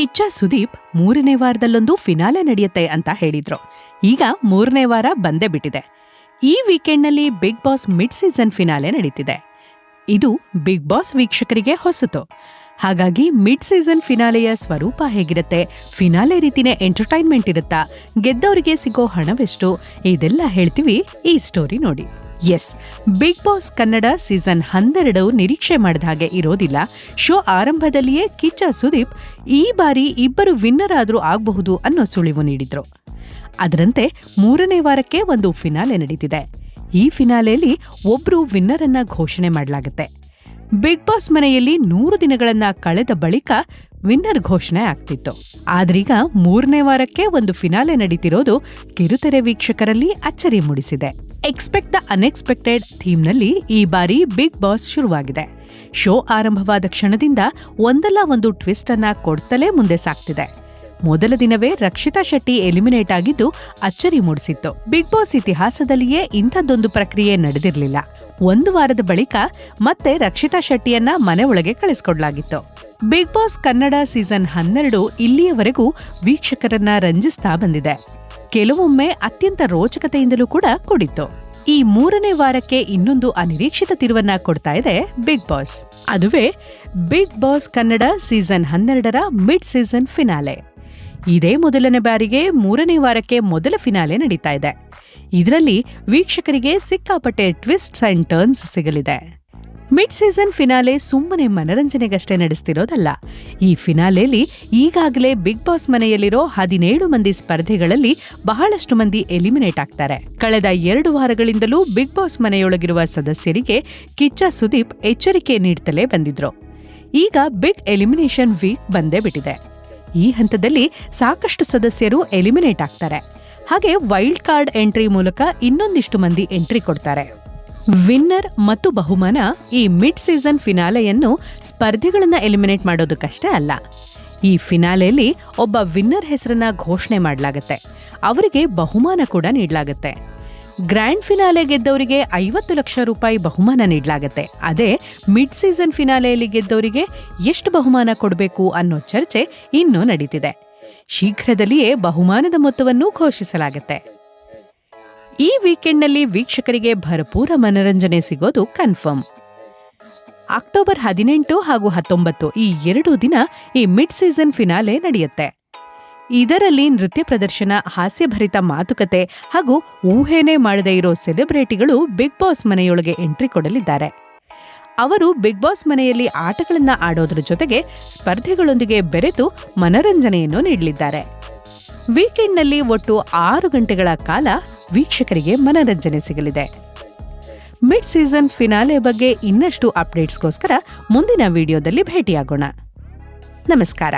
ಕಿಚ್ಚ ಸುದೀಪ್ ಮೂರನೇ ವಾರದಲ್ಲೊಂದು ಫಿನಾಲೆ ನಡೆಯುತ್ತೆ ಅಂತ ಹೇಳಿದ್ರು. ಈಗ ಮೂರನೇ ವಾರ ಬಂದೇ ಬಿಟ್ಟಿದೆ. ಈ ವೀಕೆಂಡ್ನಲ್ಲಿ Bigg Boss mid season finale ನಡೀತಿದೆ. ಇದು ಬಿಗ್ ಬಾಸ್ ವೀಕ್ಷಕರಿಗೆ ಹೊಸತು. ಹಾಗಾಗಿ ಮಿಡ್ ಸೀಸನ್ ಫಿನಾಲೆಯ ಸ್ವರೂಪ ಹೇಗಿರುತ್ತೆ, ಫಿನಾಲೆ ರೀತಿನೇ ಎಂಟರ್ಟೈನ್ಮೆಂಟ್ ಇರುತ್ತಾ, ಗೆದ್ದವರಿಗೆ ಸಿಗೋ ಹಣವೆಷ್ಟು, ಇದೆಲ್ಲ ಹೇಳ್ತೀವಿ ಈ ಸ್ಟೋರಿ ನೋಡಿ. Yes Bigg Boss Kannada season ಹನ್ನೆರಡು ನಿರೀಕ್ಷೆ ಮಾಡಿದ ಹಾಗೆ ಇರೋದಿಲ್ಲ. ಶೋ ಆರಂಭದಲ್ಲಿಯೇ ಕಿಚ್ಚ ಸುದೀಪ್ ಈ ಬಾರಿ ಇಬ್ಬರು ವಿನ್ನರ್ ಆದರೂ ಆಗಬಹುದು ಅನ್ನೋ ಸುಳಿವು ನೀಡಿದ್ರು. ಅದರಂತೆ ಮೂರನೇ ವಾರಕ್ಕೆ ಒಂದು ಫಿನಾಲೆ ನಡೀತಿದೆ. ಈ ಫಿನಾಲೆಯಲ್ಲಿ ಒಬ್ರು ವಿನ್ನರ್ ಅನ್ನ ಘೋಷಣೆ ಮಾಡಲಾಗುತ್ತೆ. ಬಿಗ್ ಬಾಸ್ ಮನೆಯಲ್ಲಿ ನೂರು ದಿನಗಳನ್ನ ಕಳೆದ ಬಳಿಕ ವಿನ್ನರ್ ಘೋಷಣೆ ಆಗ್ತಿತ್ತು. ಆದ್ರೀಗ ಮೂರನೇ ವಾರಕ್ಕೆ ಒಂದು ಫಿನಾಲೆ ನಡೀತಿರೋದು ಕಿರುತೆರೆ ವೀಕ್ಷಕರಲ್ಲಿ ಅಚ್ಚರಿ ಮೂಡಿಸಿದೆ. ಎಕ್ಸ್ಪೆಕ್ಟ್ ದ ಅನ್ಎಕ್ಸ್ಪೆಕ್ಟೆಡ್ ಥೀಮ್ನಲ್ಲಿ ಈ ಬಾರಿ ಬಿಗ್ ಬಾಸ್ ಶುರುವಾಗಿದೆ. ಶೋ ಆರಂಭವಾದ ಕ್ಷಣದಿಂದ ಒಂದಲ್ಲ ಒಂದು ಟ್ವಿಸ್ಟ್ ಅನ್ನ ಕೊಡ್ತಲೇ ಮುಂದೆ ಸಾಗ್ತಿದೆ ಮೊದಲ ದಿನವೇ ರಕ್ಷಿತಾ ಶೆಟ್ಟಿ ಎಲಿಮಿನೇಟ್ ಆಗಿದ್ದು ಅಚ್ಚರಿ ಮೂಡಿಸಿತ್ತು. ಬಿಗ್ ಬಾಸ್ ಇತಿಹಾಸದಲ್ಲಿಯೇ ಇಂಥದ್ದೊಂದು ಪ್ರಕ್ರಿಯೆ ನಡೆದಿರಲಿಲ್ಲ. ಒಂದು ವಾರದ ಬಳಿಕ ಮತ್ತೆ ರಕ್ಷಿತಾ ಶೆಟ್ಟಿಯನ್ನ ಮನೆ ಒಳಗೆ ಕಳಿಸ್ಕೊಡ್ಲಾಗಿತ್ತು. ಬಿಗ್ ಬಾಸ್ ಕನ್ನಡ ಸೀಸನ್ ಹನ್ನೆರಡು ಇಲ್ಲಿಯವರೆಗೂ ವೀಕ್ಷಕರನ್ನ ರಂಜಿಸ್ತಾ ಬಂದಿದೆ. ಕೆಲವೊಮ್ಮೆ ಅತ್ಯಂತ ರೋಚಕತೆಯಿಂದಲೂ ಕೂಡ ಕೂಡಿತ್ತು. ಈ ಮೂರನೇ ವಾರಕ್ಕೆ ಇನ್ನೊಂದು ಅನಿರೀಕ್ಷಿತ ತಿರುವನ್ನ ಕೊಡ್ತಾ ಇದೆ ಬಿಗ್ ಬಾಸ್. ಅದುವೇ ಬಿಗ್ ಬಾಸ್ ಕನ್ನಡ ಸೀಸನ್ ಹನ್ನೆರಡರ ಮಿಡ್ ಸೀಸನ್ ಫಿನಾಲೆ. ಇದೇ ಮೊದಲನೇ ಬಾರಿಗೆ ಮೂರನೇ ವಾರಕ್ಕೆ ಮೊದಲ ಫಿನಾಲೆ ನಡೀತಾ ಇದೆ. ಇದರಲ್ಲಿ ವೀಕ್ಷಕರಿಗೆ ಸಿಕ್ಕಾಪಟ್ಟೆ ಟ್ವಿಸ್ಟ್ಸ್ ಅಂಡ್ ಟರ್ನ್ಸ್ ಸಿಗಲಿದೆ. ಮಿಡ್ ಸೀಸನ್ ಫಿನಾಲೆ ಸುಮ್ಮನೆ ಮನರಂಜನೆಗಷ್ಟೇ ನಡೆಸ್ತಿರೋದಲ್ಲ. ಈ ಫಿನಾಲೆಯಲ್ಲಿ ಈಗಾಗಲೇ ಬಿಗ್ ಬಾಸ್ ಮನೆಯಲ್ಲಿರೋ ಹದಿನೇಳು ಮಂದಿ ಸ್ಪರ್ಧೆಗಳಲ್ಲಿ ಬಹಳಷ್ಟು ಮಂದಿ ಎಲಿಮಿನೇಟ್ ಆಗ್ತಾರೆ. ಕಳೆದ ಎರಡು ವಾರಗಳಿಂದಲೂ ಬಿಗ್ ಬಾಸ್ ಮನೆಯೊಳಗಿರುವ ಸದಸ್ಯರಿಗೆ ಕಿಚ್ಚ ಸುದೀಪ್ ಎಚ್ಚರಿಕೆ ನೀಡ್ತಲೇ ಬಂದಿದ್ರು. ಈಗ ಬಿಗ್ ಎಲಿಮಿನೇಷನ್ ವೀಕ್ ಬಂದೇ ಬಿಟ್ಟಿದೆ. ಈ ಹಂತದಲ್ಲಿ ಸಾಕಷ್ಟು ಸದಸ್ಯರು ಎಲಿಮಿನೇಟ್ ಆಗ್ತಾರೆ. ಹಾಗೆ ವೈಲ್ಡ್ ಕಾರ್ಡ್ ಎಂಟ್ರಿ ಮೂಲಕ ಇನ್ನೊಂದಿಷ್ಟು ಮಂದಿ ಎಂಟ್ರಿ ಕೊಡ್ತಾರೆ. ವಿನ್ನರ್ ಮತ್ತು ಬಹುಮಾನ ಈ ಮಿಡ್ ಸೀಸನ್ ಫಿನಾಲೆಯನ್ನು ಸ್ಪರ್ಧಿಗಳನ್ನ ಎಲಿಮಿನೇಟ್ ಮಾಡೋದಕ್ಕಷ್ಟೇ ಅಲ್ಲ. ಈ ಫಿನಾಲೆಯಲ್ಲಿ ಒಬ್ಬ ವಿನ್ನರ್ ಹೆಸರನ್ನ ಘೋಷಣೆ ಮಾಡಲಾಗತ್ತೆ. ಅವರಿಗೆ ಬಹುಮಾನ ಕೂಡ ನೀಡಲಾಗತ್ತೆ. ಗ್ರ್ಯಾಂಡ್ ಫಿನಾಲೆ ಗೆದ್ದವರಿಗೆ ಐವತ್ತು ಲಕ್ಷ ರೂಪಾಯಿ ಬಹುಮಾನ ನೀಡಲಾಗತ್ತೆ. ಅದೇ ಮಿಡ್ ಸೀಸನ್ ಫಿನಾಲೆಯಲ್ಲಿ ಗೆದ್ದವರಿಗೆ ಎಷ್ಟು ಬಹುಮಾನ ಕೊಡಬೇಕು ಅನ್ನೋ ಚರ್ಚೆ ಇನ್ನೂ ನಡೀತಿದೆ. ಶೀಘ್ರದಲ್ಲಿಯೇ ಬಹುಮಾನದ ಮೊತ್ತವನ್ನು ಘೋಷಿಸಲಾಗತ್ತೆ. ಈ ವೀಕೆಂಡ್ನಲ್ಲಿ ವೀಕ್ಷಕರಿಗೆ ಭರಪೂರ ಮನರಂಜನೆ ಸಿಗೋದು ಕನ್ಫರ್ಮ್. ಅಕ್ಟೋಬರ್ ಹದಿನೆಂಟು ಹಾಗೂ ಹತ್ತೊಂಬತ್ತು ಈ ಎರಡು ದಿನ ಈ ಮಿಡ್ ಸೀಸನ್ ಫಿನಾಲೆ ನಡೆಯುತ್ತೆ. ಇದರಲ್ಲಿ ನೃತ್ಯ ಪ್ರದರ್ಶನ, ಹಾಸ್ಯಭರಿತ ಮಾತುಕತೆ ಹಾಗೂ ಊಹೆನೇ ಮಾಡದೇ ಇರೋ ಸೆಲೆಬ್ರಿಟಿಗಳು ಬಿಗ್ ಬಾಸ್ ಮನೆಯೊಳಗೆ ಎಂಟ್ರಿ ಕೊಡಲಿದ್ದಾರೆ. ಅವರು ಬಿಗ್ ಬಾಸ್ ಮನೆಯಲ್ಲಿ ಆಟಗಳನ್ನು ಆಡೋದ್ರ ಜೊತೆಗೆ ಸ್ಪರ್ಧೆಗಳೊಂದಿಗೆ ಬೆರೆತು ಮನರಂಜನೆಯನ್ನು ನೀಡಲಿದ್ದಾರೆ. ವೀಕೆಂಡ್ನಲ್ಲಿ ಒಟ್ಟು ಆರು ಗಂಟೆಗಳ ಕಾಲ ವೀಕ್ಷಕರಿಗೆ ಮನರಂಜನೆ ಸಿಗಲಿದೆ. ಮಿಡ್ ಸೀಸನ್ ಫಿನಾಲೆ ಬಗ್ಗೆ ಇನ್ನಷ್ಟು ಅಪ್ಡೇಟ್ಸ್ಗೋಸ್ಕರ ಮುಂದಿನ ವಿಡಿಯೋದಲ್ಲಿ ಭೇಟಿಯಾಗೋಣ. ನಮಸ್ಕಾರ.